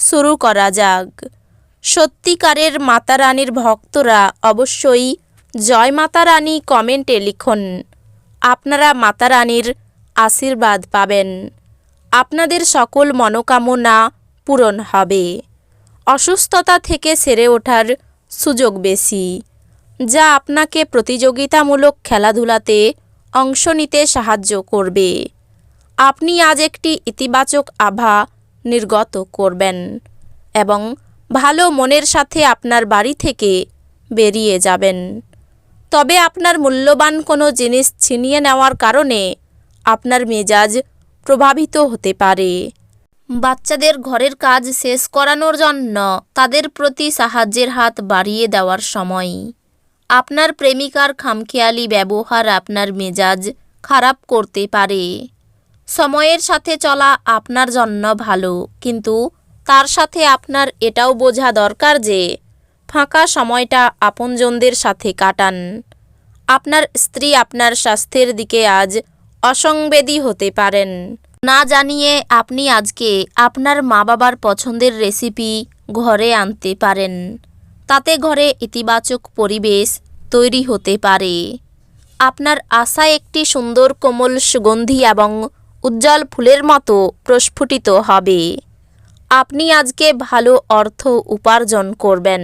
শুরু করা যাক। সত্যিকারের মাতা রানীর ভক্তরা অবশ্যই জয় মাতা রানী কমেন্টে লিখুন। আপনারা মাতা রানীর আশীর্বাদ পাবেন। আপনাদের সকল মনোকামনা পূরণ হবে। অসুস্থতা থেকে সেরে ওঠার সুযোগ বেশি। যা আপনাকে প্রতিযোগিতামূলক খেলাধুলাতে অংশ নিতে সাহায্য করবে। আপনি আজ একটি ইতিবাচক আভা নির্গত করবেন এবং ভালো মনের সাথে আপনার বাড়ি থেকে বেরিয়ে যাবেন। তবে আপনার মূল্যবান কোনো জিনিস ছিনিয়ে নেওয়ার কারণে আপনার মেজাজ প্রভাবিত হতে পারে। বাচ্চাদের ঘরের কাজ শেষ করানোর জন্য তাদের প্রতি সাহায্যের হাত বাড়িয়ে দেওয়ার সময়। আপনার প্রেমিকার খামখেয়ালি ব্যবহার আপনার মেজাজ খারাপ করতে পারে। সময়ের সাথে চলা আপনার জন্য ভালো, কিন্তু তার সাথে আপনার এটাও বোঝা দরকার যে ফাঁকা সময়টা আপনজনদের সাথে কাটান। আপনার স্ত্রী আপনার স্বাস্থ্যের দিকে আজ অসংবেদী হতে পারেন। না জানিয়ে আপনি আজকে আপনার মা বাবার পছন্দের রেসিপি ঘরে আনতে পারেন। তাতে ঘরে ইতিবাচক পরিবেশ তৈরি হতে পারে। আপনার আশা একটি সুন্দর কোমল সুগন্ধি এবং উজ্জ্বল ফুলের মতো প্রস্ফুটিত হবে। আপনি আজকে ভালো অর্থ উপার্জন করবেন,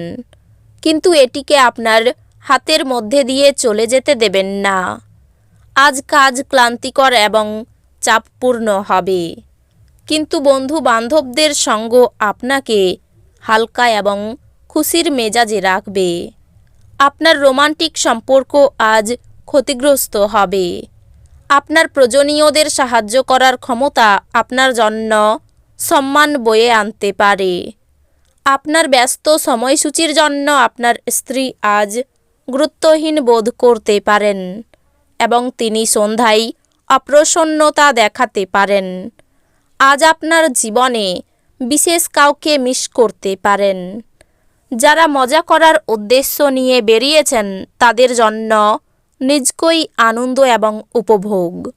কিন্তু এটিকে আপনার হাতের মধ্যে দিয়ে চলে যেতে দেবেন না। আজ কাজ ক্লান্তিকর এবং চাপপূর্ণ হবে, কিন্তু বন্ধু বান্ধবদের সঙ্গ আপনাকে হালকা এবং খুশির মেজাজে রাখবে। আপনার রোমান্টিক সম্পর্ক আজ ক্ষতিগ্রস্ত হবে। আপনার প্রয়োজনীয়দের সাহায্য করার ক্ষমতা আপনার জন্য সম্মান বয়ে আনতে পারে। আপনার ব্যস্ত সময়সূচির জন্য আপনার স্ত্রী আজ গুরুত্বহীন বোধ করতে পারেন এবং তিনি সন্ধ্যায় অপ্রসন্নতা দেখাতে পারেন। আজ আপনার জীবনে বিশেষ কাউকে মিস করতে পারেন। যারা মজা করার উদ্দেশ্য নিয়ে বেরিয়েছেন তাদের জন্য নিজকই আনন্দ এবং উপভোগ।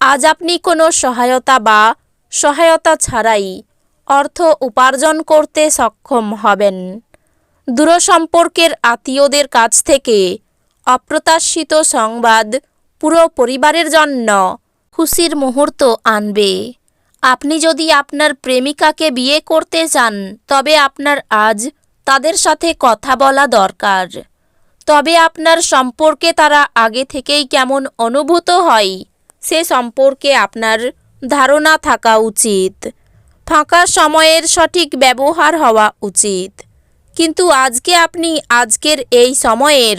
আজ আপনি কোনো সহায়তা বা সহায়তা ছাড়াই অর্থ উপার্জন করতে সক্ষম হবেন। দূরসম্পর্কের আত্মীয়দের কাছ থেকে অপ্রত্যাশিত সংবাদ পুরো পরিবারের জন্য খুশির মুহূর্ত আনবে। আপনি যদি আপনার প্রেমিকাকে বিয়ে করতে চান, তবে আপনার আজ তাদের সাথে কথা বলা দরকার। তবে আপনার সম্পর্কে তারা আগে থেকেই কেমন অনুভূত হয়, সে সম্পর্কে আপনার ধারণা থাকা উচিত। ফাঁকা সময়ের সঠিক ব্যবহার হওয়া উচিত। কিন্তু আজকে আপনি আজকের এই সময়ের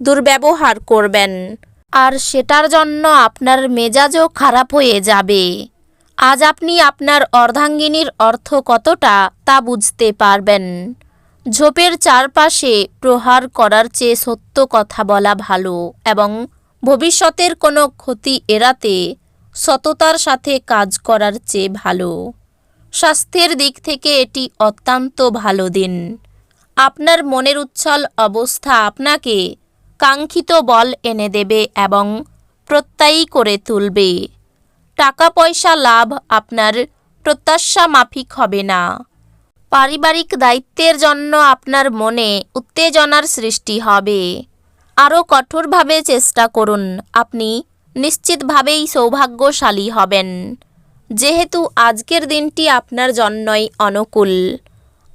দুর্ব্যবহার করবেন, আর সেটার জন্য আপনার মেজাজও খারাপ হয়ে যাবে। আজ আপনি আপনার অর্ধাঙ্গিনীর অর্থ কতটা তা বুঝতে পারবেন। ঝোপের চারপাশে প্রহার করার চেয়ে সত্য কথা বলা ভালো এবং ভবিষ্যতের কোনো ক্ষতি এড়াতে সততার সাথে কাজ করার চেয়ে ভালো। স্বাস্থ্যের দিক থেকে এটি অত্যন্ত ভালো দিন। আপনার মনের উচ্ছল অবস্থা আপনাকে কাঙ্ক্ষিত বল এনে দেবে এবং প্রত্যয়ী করে তুলবে। টাকা পয়সা লাভ আপনার প্রত্যাশা মাফিক হবে না। পারিবারিক দায়িত্বের জন্য আপনার মনে উত্তেজনার সৃষ্টি হবে। আরও কঠোরভাবে চেষ্টা করুন। আপনি নিশ্চিতভাবেই সৌভাগ্যশালী হবেন। যেহেতু আজকের দিনটি আপনার জন্যই অনুকূল।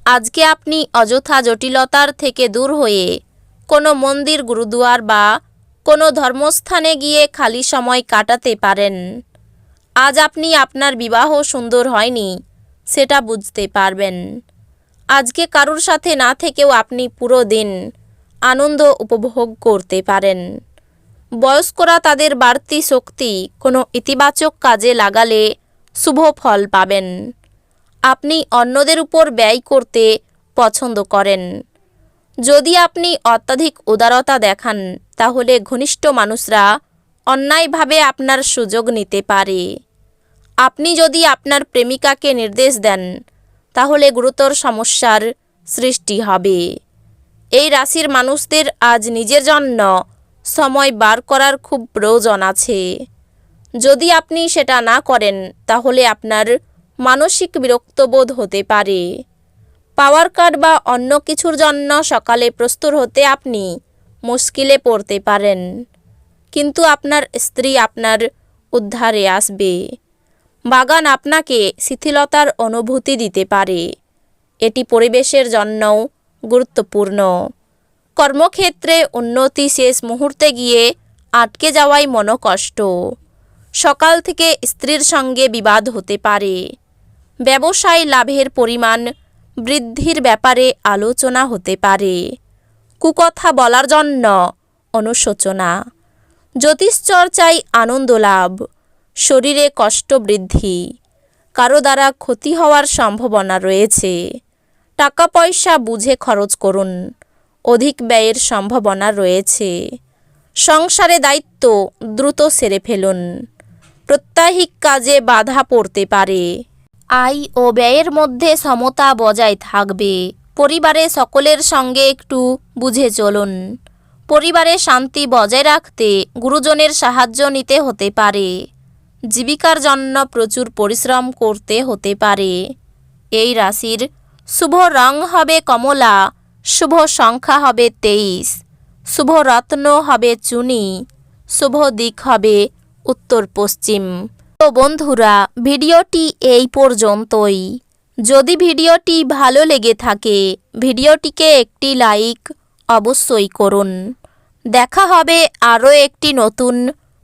আজকে আপনি অযথা জটিলতার থেকে দূর হয়ে কোনো মন্দির, গুরুদুয়ার বা কোনো ধর্মস্থানে গিয়ে খালি সময় কাটাতে পারেন। আজ আপনি আপনার বিবাহ সুন্দর হয়নি। সেটা বুঝতে পারবেন। আজকে কারুর সাথে না থেকেও আপনি পুরো দিন আনন্দ উপভোগ করতে পারেন। বয়স্করা তাদের বাড়তি শক্তি কোনো ইতিবাচক কাজে লাগালে শুভ ফল পাবেন। আপনি অন্যদের উপর ব্যয় করতে পছন্দ করেন। যদি আপনি অত্যাধিক উদারতা দেখান, তাহলে ঘনিষ্ঠ মানুষরা অন্যায়ভাবে আপনার সুযোগ নিতে পারে। আপনি যদি আপনার প্রেমিকাকে নির্দেশ দেন, তাহলে গুরুতর সমস্যার সৃষ্টি হবে। এই রাশির মানুষদের আজ নিজের জন্য সময় বার করার খুব প্রয়োজন আছে। যদি আপনি সেটা না করেন, তাহলে আপনার মানসিক বিরক্তবোধ হতে পারে। পাওয়ার কার্ড বা অন্য কিছুর জন্য সকালে প্রস্তুত হতে আপনি মুশকিলে পড়তে পারেন। কিন্তু আপনার স্ত্রী আপনার উদ্ধারে আসবে। বাগান আপনাকে শিথিলতার অনুভূতি দিতে পারে। এটি পরিবেশের জন্যও গুরুত্বপূর্ণ। কর্মক্ষেত্রে উন্নতি শেষ মুহূর্তে গিয়ে আটকে যাওয়াই মনোকষ্ট। সকাল থেকে স্ত্রীর সঙ্গে বিবাদ হতে পারে। ব্যবসায় লাভের পরিমাণ বৃদ্ধির ব্যাপারে আলোচনা হতে পারে। কুকথা বলার জন্য অনুশোচনা। জ্যোতিষচর্চায় আনন্দ লাভ। শরীরে কষ্ট বৃদ্ধি। কারও দ্বারা ক্ষতি হওয়ার সম্ভাবনা রয়েছে। টাকা পয়সা বুঝে খরচ করুন। অধিক ব্যয়ের সম্ভাবনা রয়েছে। সংসারে দায়িত্ব দ্রুত সেরে ফেলুন। প্রত্যাহিক কাজে বাধা পড়তে পারে। আয় ও ব্যয়ের মধ্যে সমতা বজায় থাকবে। পরিবারে সকলের সঙ্গে একটু বুঝে চলুন। পরিবারে শান্তি বজায় রাখতে গুরুজনের সাহায্য নিতে হতে পারে। জীবিকার জন্য প্রচুর পরিশ্রম করতে হতে পারে। এই রাশির শুভ রং হবে কমলা, শুভ সংখ্যা হবে তেইশ, শুভ রত্ন হবে চুনি, শুভ দিক হবে উত্তর পশ্চিম। তো বন্ধুরা, ভিডিওটি এই পর্যন্তই। যদি ভিডিওটি ভালো লেগে থাকে, ভিডিওটিকে একটি লাইক অবশ্যই করুন। দেখা হবে আরও একটি নতুন